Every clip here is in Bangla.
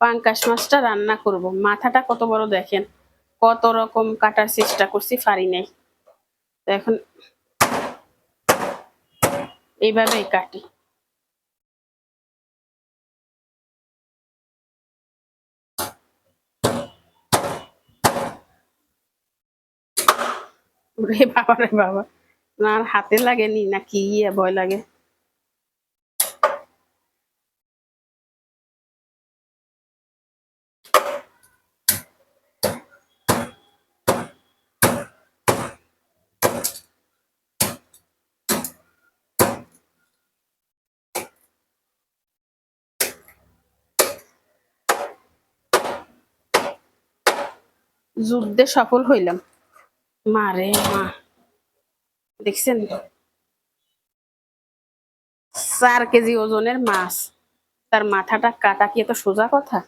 পাঙ্কাশ মাছটা রান্না করব। মাথাটা কত বড় দেখেন, কত রকম কাটার চেষ্টা করছি, পারি নাই। এখন এইভাবেই কাটি। রে বাবা রে বাবা, না হাতে লাগেনি, না কি ইয়ে ভয় লাগে। যুদ্ধে সফল হইলাম। মা রে মা। দেখছেন? চার কেজি ওজনের মাছ। তার মাথাটা কাটা কি এত সোজা কথা?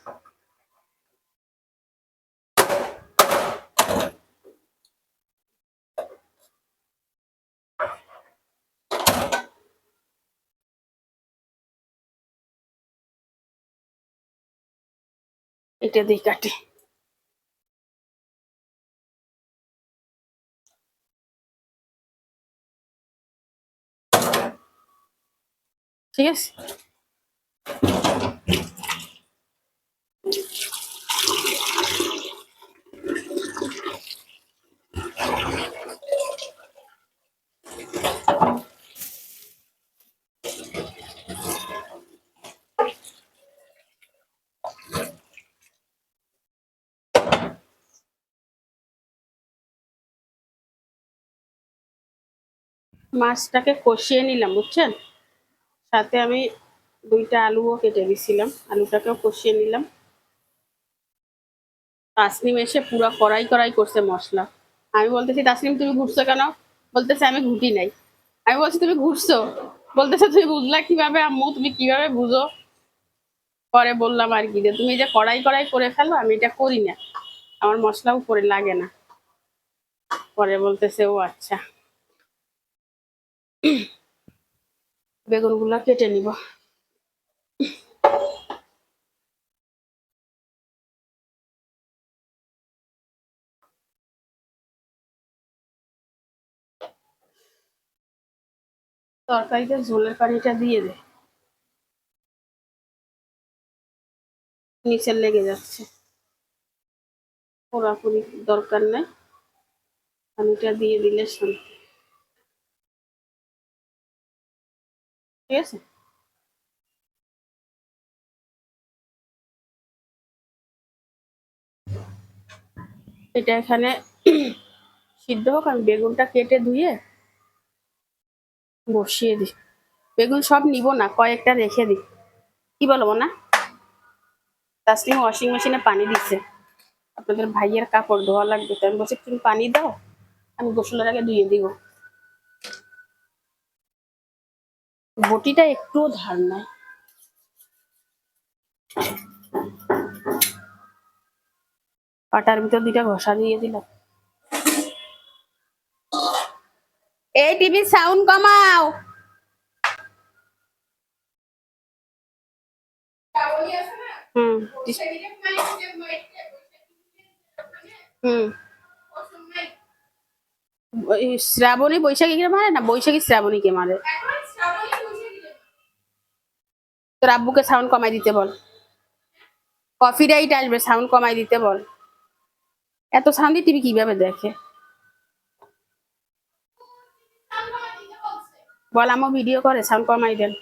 এটা দিয়ে কাটে। ঠিক আছে? মাছটাকে কষিয়ে নিলাম বুঝছেন? সাথে আমি দুইটা আলুও কেটে দিয়েছিলাম আলুটাকেও কষিয়ে নিলাম। তাসনিম এসে পুরো কড়াই কড়াই করছে মশলা। আমি বলতেছি, তাসনিম, তুমি ঘুরছো কেন? বলতেছে, আমি ঘুটি নাই। আমি বলছি, তুমি ঘুরছো? বলতেছে, তুমি বুঝলা কীভাবে, আম্মু? তুমি কীভাবে বুঝো? পরে বললাম আর কি, যে তুমি যে কড়াই কড়াই করে ফেলো, আমি এটা করি না। আমার মশলা উপরে লাগে না। পরে বলতেছে, ও আচ্ছা। বেগুনগুলো কেটে নিব। তরকারিতে ঝোলের পানিটা দিয়ে দে। নিচে লেগে যাচ্ছে। পুরাপুরি দরকার নেই। পানিটা দিয়ে দিলে শোন ঠিক আছে। এটা এখানে সিদ্ধ হোক, আমি বেগুনটা কেটে ধুয়ে বসিয়ে দিই। বেগুন সব নিব না, কয়েকটা রেখে দিই। কি বলব না তাসলিম ওয়াশিং মেশিনে পানি দিচ্ছে। আপনাদের ভাইয়ের কাপড় ধোয়া লাগবে, তো আমি বলছি, তুমি পানি দাও, আমি গোসলের আগে ধুয়ে দিব। বটিটা একটুও ধার নাই। পাটার ভিতর দুইটা ঘষা দিয়ে দিলাম। এই টিভির সাউন্ড কমাও। হুম। হুম। শ্রাবণী বৈশাখীকে মারে না? বৈশাখী শ্রাবণী কে মারে। তোর আব্বুকে সাউন্ড কমাই দিতে বল। কফি রাইট আসবে সাউন্ড কমাই দিতে বল। এত সাউন্ড টিভি কীভাবে দেখে? বল আমার ভিডিও করে সাউন্ড কমাই দেন।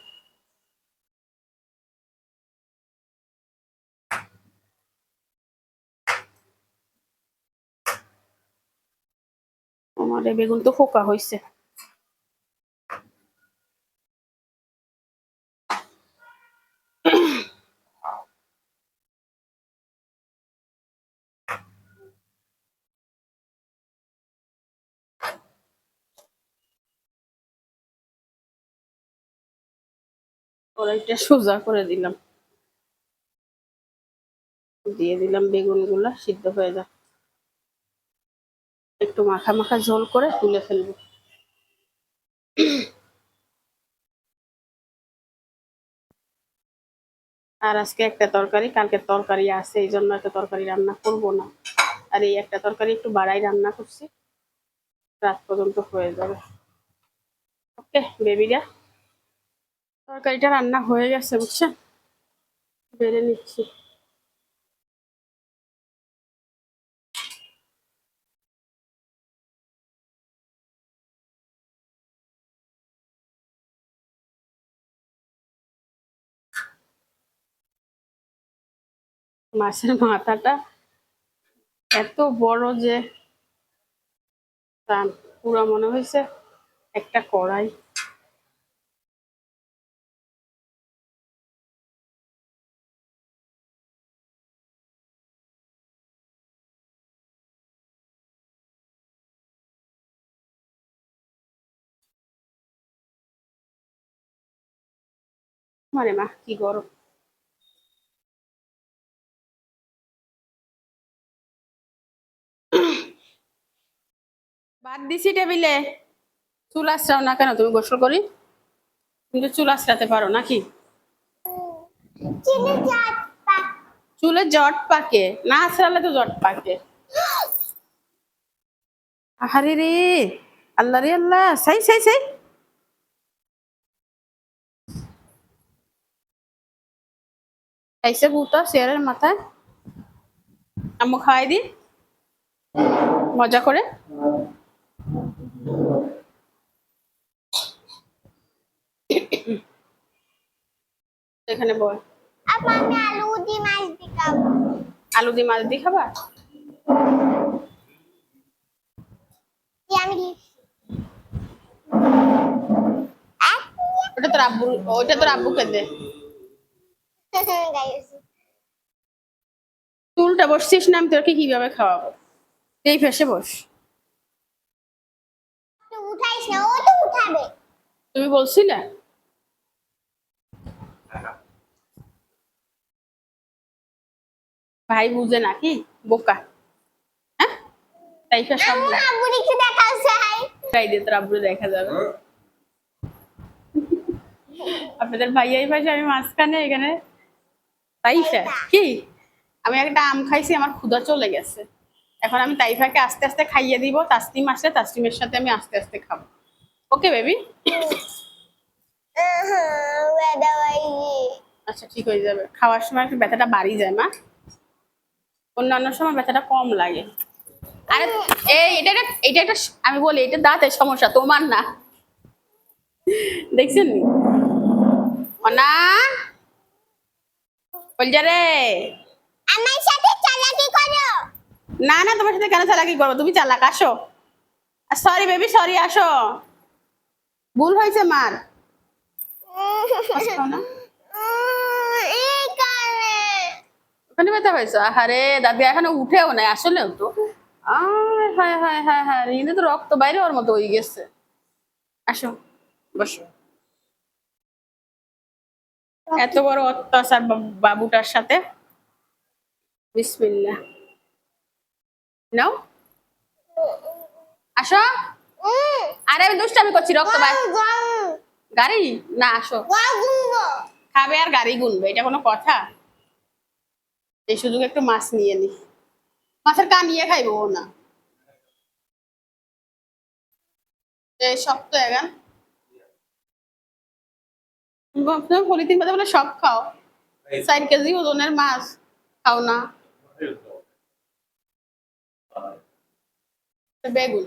আমার বেগুন তো ফোকা হয়েছে কড়াইটা সোজা করে দিলাম। দিয়ে দিলাম বেগুনগুলা সিদ্ধ হয়ে যাক। একটু মাখা মাখা ঝোল করে তুলে ফেলব। আর আজকে একটা তরকারি, কালকে তরকারি আছে, এই জন্য একটা তরকারি রান্না করব না। আর এই একটা তরকারি একটু বাড়াই রান্না করছি, রাত পর্যন্ত হয়ে যাবে। ওকে, বেবিরা। তরকারিটা রান্না হয়ে গেছে, বুঝছেন? বেড়ে নিচ্ছি। মাছের মাথাটা এত বড় যে পুরো মনে হয়েছে একটা কড়াই। মানে মা কি গরম। বাদ দিছি টেবিলে। চুল আশ্রাও না কেন? তুমি গোসল করি। কিন্তু চুল আশ্রাতে পারো নাকি? চুলে জট পাকে? না আশ্রালে তো জট পাকে। আহারে রে আল্লাহ রে আল্লাহ সাই সাই সাই। ऐसे ভূতা শেয়ারের মাথায় আম্মু খাওয়াই দি মজা করে এখানে বল আপা আমি আলু দিয়ে মাছ দিকাম আলু দিয়ে মাছ দিয়ে খাবা আমি ওটা তোর আব্বু ওটা তোর আব্বুকে দে চুলটা বসছিস না আমি তোকে কীভাবে খাওয়াবো? এই ফেসে বস। তুই উঠাইস না ও তো উঠাবে। তুমি বলছিলে? ভাই বুঝে নাকি বোকা। হ্যাঁ? তাই সব দিয়ে তোর আব্বু দেখা যাবে। আপনাদের ভাইয়াই পাশে আমি মাঝখানে এখানে তাইফা কি? আমি একটা আম খাইছি আমার ক্ষুধা চলে গেছে। এখন আমি তাইফাকে আস্তে আস্তে খাইয়ে দিব তাসলিম আসলে তাসলিমের সাথে আমি আস্তে আস্তে খাব। Okay baby? আচ্ছা ঠিক হয়ে যাবে। খাওয়ার সময় একটু ব্যথাটা বাড়ি যায় মা। অন্যান্য সময় ব্যথাটা কম লাগে। আরে এই এটা একটা এটা একটা আমি বলি এটা দাঁতের সমস্যা তোমার না। দেখছেন? নি অনা রে আমার সাথে চালাকি করো। না না তোমার সাথে কেন চালাকি করব? তুমি চালাক আসো। সরি বেবি সরি আসো। ভুল হয়েছে মার। ওখানে ব্যথা হয়েছে আরে দাদি এখনও উঠেও নাই আসলেও তো। হায় হায় হায় হায় রিনে তো রক্ত বাইরে ওর মতো হয়ে গেছে। আসো বসো। এত বড় অত্যাচার বাবুটার সাথে। বিসমিল্লাহ। নাও। আসো। আরে, আমি দুষ্টামি করছি, রক্ত গাড়ি? না, আসো। খাবে আর গাড়ি গুনবে, এটা কোনো কথা? এই সুযোগ একটু মাছ নিয়ে নি। মাছের কা নিয়ে খাইবো না। শক্ত এগান পলিথিন বাদে বলে সব খাও। চার কেজি ওজনের মাছ খাও না। বেগুন।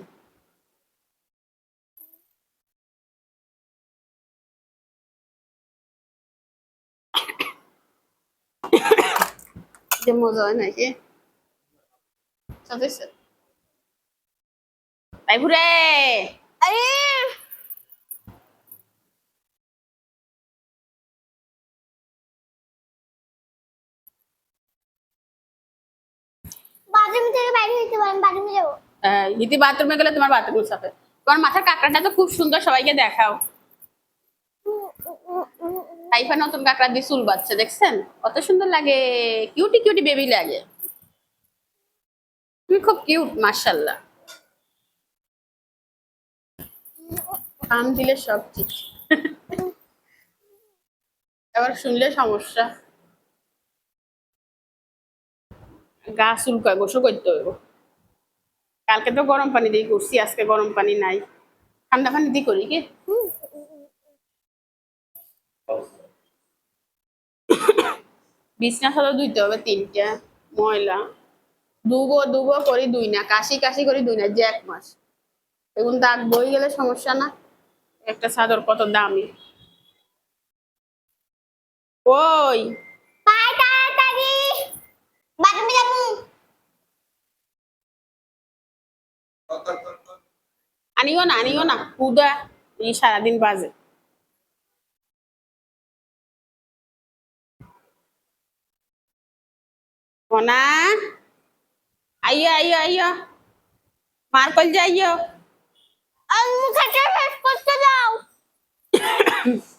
যে মজা হয় নাকি? তাই ঘুরে। আরে! হইতে পারেন, বাথরুমে ইতি গেলে তোমার বাথরুম তোমার মাথার কাঁকড়াটা তো খুব সুন্দর, সবাইকে দেখাও। তাইফা নতুন কাঁকড়া দিয়ে চুল বাচ্ছে দেখছেন? কত সুন্দর লাগে। কিউটি কিউটি বেবি লাগে। তুমি খুব কিউট মার্শাল্লাহ কাম দিলে সব ঠিক। এবার শুনলে সমস্যা। গা চুলকায় গোসল করতে হইব? কালকে তো গরম পানি দিয়ে করছি, আজকে গরম পানি নাই। ঠান্ডা পানি দিয়ে করি কি? বিছনা সাদা ধুইতে হবে তিনটা, ময়লা। দুবো দুবো করি দুই না, কাশি কাশি করি দুই না, যে এক মাস। এগুন দাগ বই গেলে সমস্যা না, একটা চাদর কত দামি। ওই বাথরুমে যাব। আনিও না আনিও না কুদা এই সারাদিন বাজে। মোনা আইয়ো আইয়ো আইয়ো মার কল যাইয়ো আর মুখটা শেষ করতে দাও।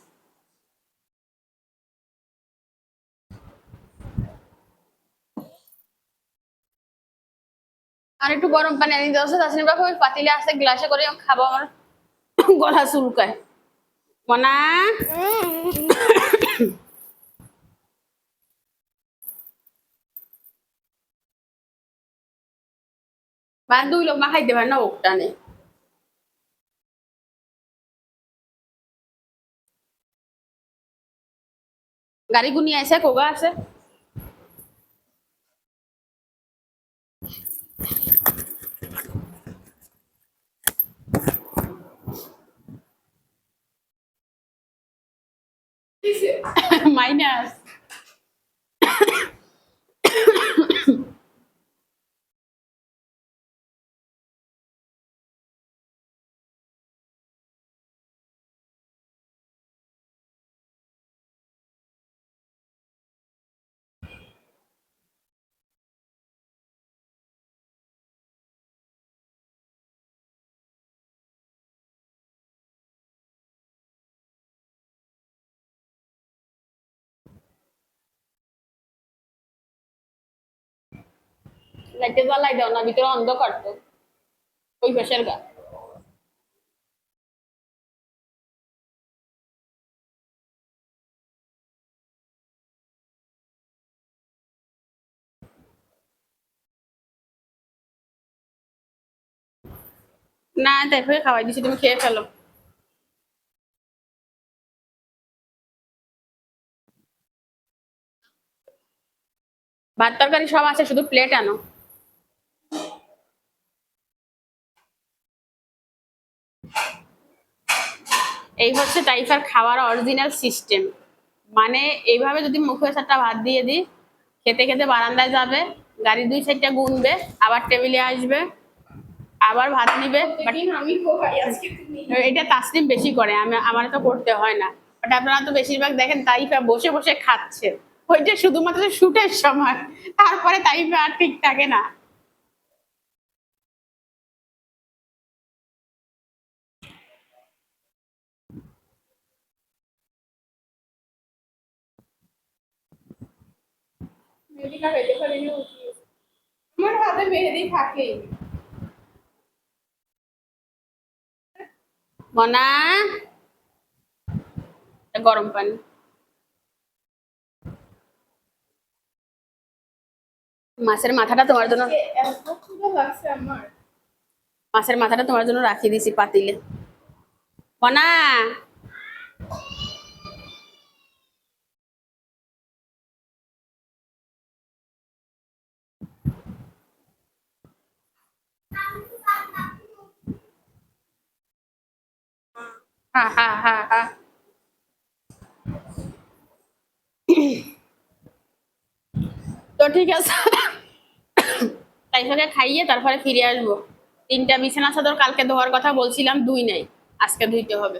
আর একটু গরম পানি আনি দশ আসেন বাবু ওই পাতিলে আসতে গ্লাসে করে খাব আমার। গলা চুলকায়। মনা? বা দুই লোক মা খাইতে পারে না ওটা নেই গাড়ি গুনি আছে কোগা আছে? মাইনাস লাইটে জ্বালাই দাও, না ভিতরে অন্ধকার তো। ওই পাশের গা। না দেখো খাওয়াই দিছি, তুমি খেয়ে ফেলো। ভাত তরকারি সব আছে, শুধু প্লেট আনো। এই হচ্ছে টাইফার খাওয়ার অরিজিনাল সিস্টেম মানে এইভাবে যদি মুখে চারটা ভাত দিয়ে দিই খেতে খেতে বারান্দায় যাবে গাড়ি দুই সাইডটা গুনবে আবার টেবিলে আসবে আবার ভাত নিবে এটা তাসলিম বেশি করে আমি আমার তো করতে হয় না। বাট আপনারা তো বেশিরভাগ দেখেন তাইফা বসে বসে খাচ্ছে। ওইটা শুধুমাত্র শুটের সময় তারপরে তাইফা আর ঠিক থাকে না। মেহেদিটা উঠিয়ে আমার হাতে মেহেদি থাকেই। গরম পানি। মাছের মাথাটা তোমার জন্য মাছের মাথাটা তোমার জন্য রাখিয়ে দিছি পাতিলে। মনা তো ঠিক আছে। তাই সঙ্গে খাইয়ে তারপরে ফিরে আসব। তিনটা বিছানা চাদর কালকে ধোয়ার কথা বলছিলাম, দুই নাই। আজকে ধুইতে হবে।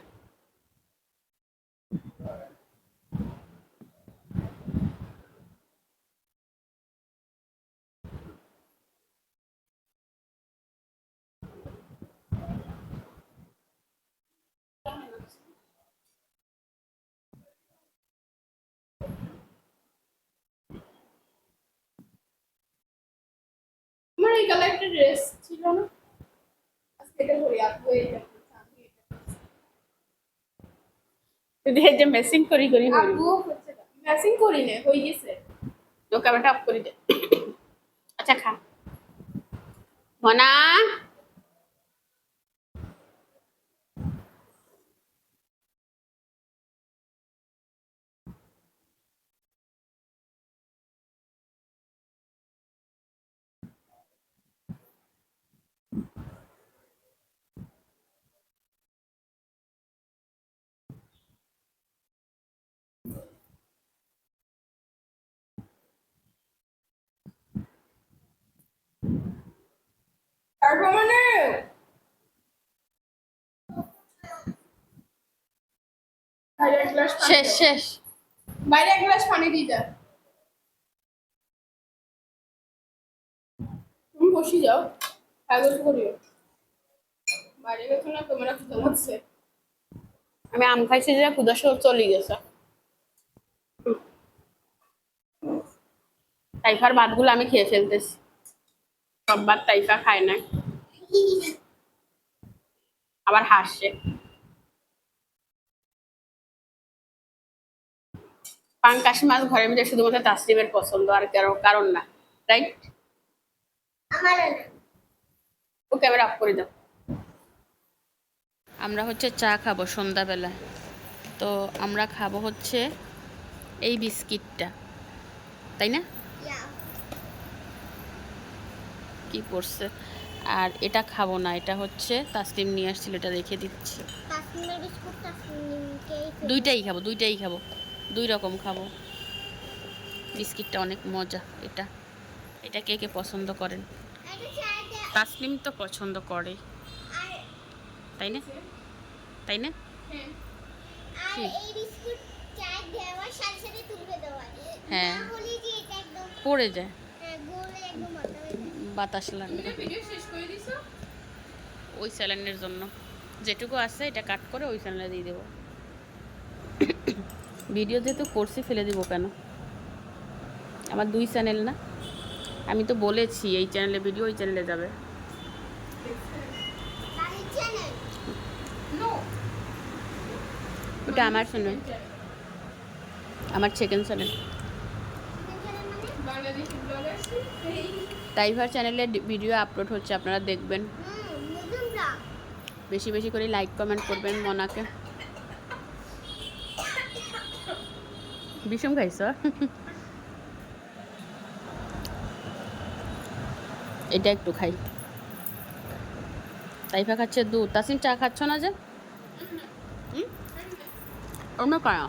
কালার একটা ড্রেস ছিল না? আজকে এটা ধরে আপু এই যদি এই যে মেসিং করি করি আপু হচ্ছে ম্যাচিং করি না হয়ে গেছে। তো ক্যামেরাটা অফ করে দে। আচ্ছা খা। মনা! শেষ শেষ। বাইরে এক গ্লাস পানি দিয়ে দাও। তুমি বসে যাও কাগজ করিও। বাইরে গেছো না তোমরা কি তোমাচ্ছে আমি আম খাইছি যে ক্ষুদা সব চলে গেছে। টাইফার ভাতগুলো আমি খেয়ে ফেলতেছি। সব ভাত টাইফা খায় না আবার হাসছে। পাঙ্কাশ মাছ ঘরের মধ্যে শুধুমাত্র তাসলিমের পছন্দ আর কারও কারণ না রাইট ও ক্যামেরা অফ করে দাও। আমরা হচ্ছে চা খাব সন্ধ্যাবেলা। তো আমরা খাব হচ্ছে এই বিস্কিটটা তাই না? কি করছে? আর এটা খাব না এটা হচ্ছে তাসলিম নিয়ে আসছিল এটা রেখে দিচ্ছি। দুইটাই খাব দুইটাই খাব দুই রকম খাব। বিস্কিটটা অনেক মজা এটা। এটা কে কে পছন্দ করেন? তাসলিম তো পছন্দ করে। তাই না? তাই না? হ্যাঁ। হ্যাঁ। পড়ে যায়। বাতাস লাগবে। তুমি ভিডিও শেষ করে দিছো? ওই স্যালানের জন্য। যেটুকু আছে এটা কাট করে ওই চ্যানেলে দিয়ে দেবো। ভিডিও যেহেতু করছি ফেলে দিব কেন? আমার দুই চ্যানেল না। আমি তো বলেছি এই চ্যানেলে ভিডিও ওই চ্যানেলে যাবে। তাহলে চ্যানেল? নো ওটা আমার চ্যানেল। আমার সেকেন্ড চ্যানেল চ্যানেল মানে? বাংলাদেশি ব্লগার এই টাইভার চ্যানেলে ভিডিও আপলোড হচ্ছে, আপনারা দেখবেন। বেশি বেশি করে লাইক কমেন্ট করবেন মনাকে। বিষম খাইছ এটা একটু খাই। তাইফা খাচ্ছে দুধ। তাসিম চা খাচ্ছ না যে? অন্য কারা?